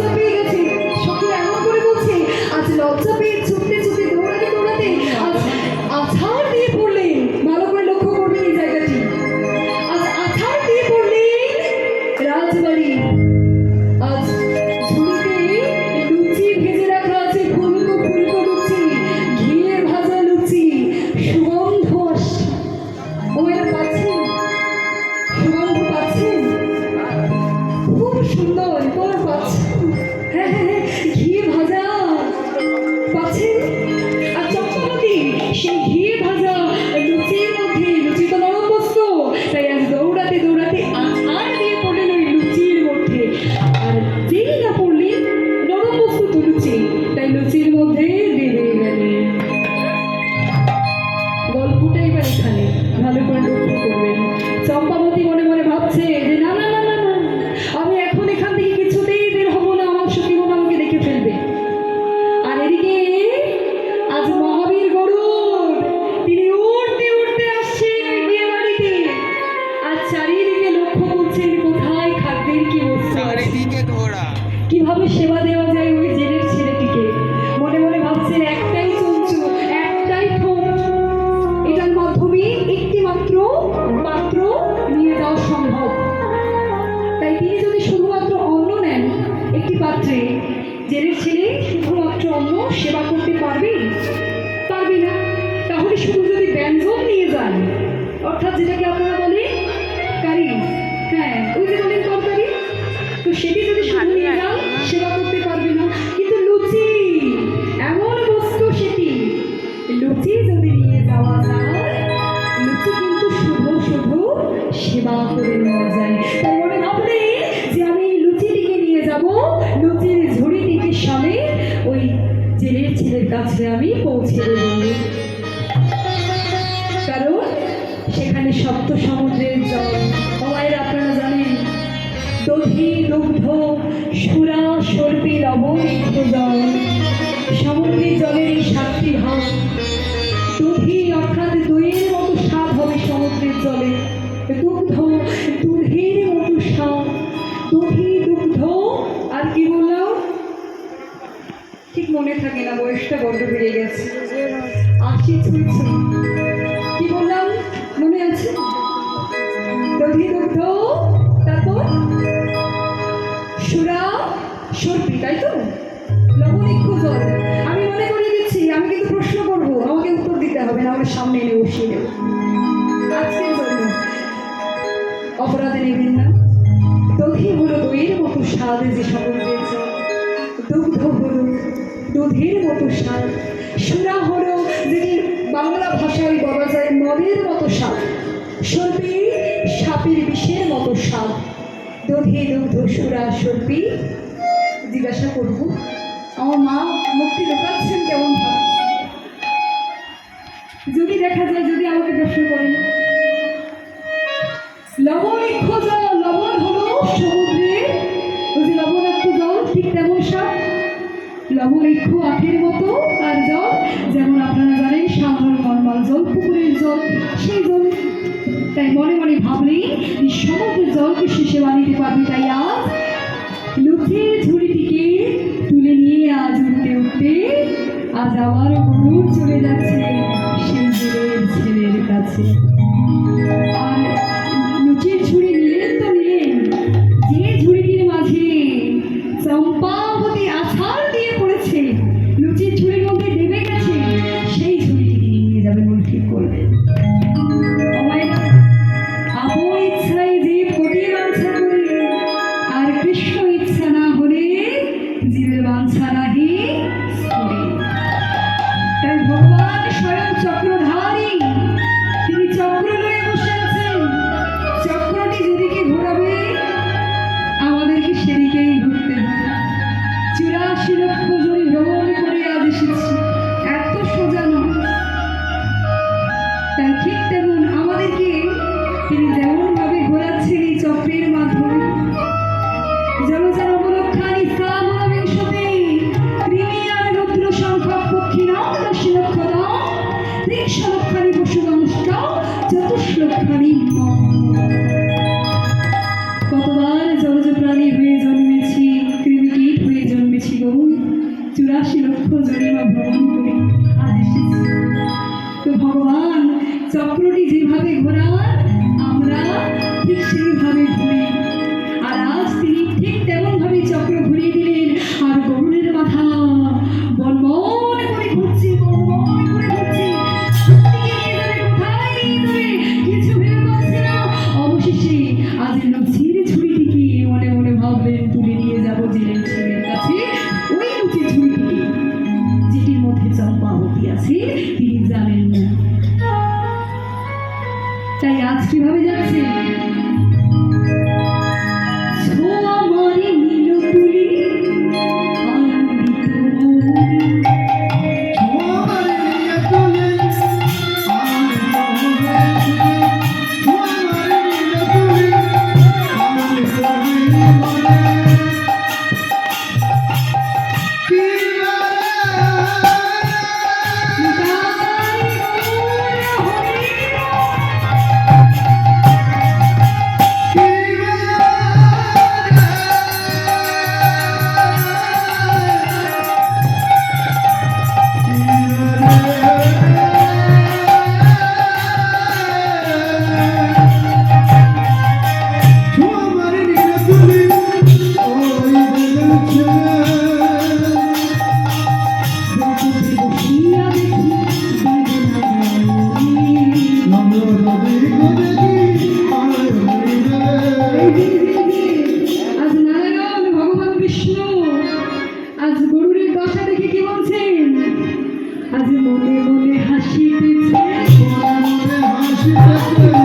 লজ্জা পেয়ে গেছে। সখী এমন করে বলছে আজ লজ্জা পেয়ে যেটাকে জলে, দুগ্ধ, দুধের মতো স্বাদ। দধি দুগ্ধ, আর কি বললাম ঠিক মনে থাকে না, বয়সটা বড্ড বেড়ে গেছে। ছুঁয়েছে কি বললাম মনে আছে? দধি দুগ্ধ, তারপর? সুরা, সর্পি, তাই তো? লবণিক্ষ জল। আমি মনে করে দিচ্ছি, আমি কিন্তু প্রশ্ন করব, আমাকে উত্তর দিতে হবে না আমার সামনে এনে বসিয়ে দেবো। নেবেন না। দধি হলো দইয়ের মতো স্বাদ যে সমুদ্রের জল দুগ্ধ হলো দুধের মতো স্বাদ। সুরা হলো যেটি বাংলা ভাষায় বলা যায় মদের মতো স্বাদ। সর্পি সাপের বিষের মতো স্বাদ। দধি দুগ্ধ, সুরা, সর্পি। জিজ্ঞাসা করব, আমার মা মুক্তি লুকাচ্ছেন কেমন যদি দেখা যায়, যদি আমাকে প্রশ্ন করেন। লবণিক্ষ জল লবণ হলো সমুদ্রে। ওই লবণাক্ত জল ঠিক তেমন সাপ লবণিক্ষ আখের মতো আর জল। যেমন আপনারা জানেন, সাধারণ নর্মাল জল, পুকুরের জল, সেই জল। তাই মনে মনে ভাবলেই এই সমুদ্রের সে সেবা দিতে পারবে। তাই আজ লুচির ঝুড়িটিকে তুলে নিয়ে আজ উঠতে উঠতে আজ আবার গরুর চলে যাচ্ছে সেই ছাড়াহি তাই ভগবান স্বয়ং চক্রধারী, তিনি চক্র লয়ে বসে আছেন। চক্রটি যেদিকে ঘোরাবে, আমাদেরকে সেদিকেই ঘুরতে হবে। চুরাশি লক্ষ জনি ভ্রমণ করে আজ এসেছি। এত সোজা নয়। তাই ঠিক তেমন কাছে তিনি যাবেন না। তাই আজ কীভাবে যাচ্ছি আছে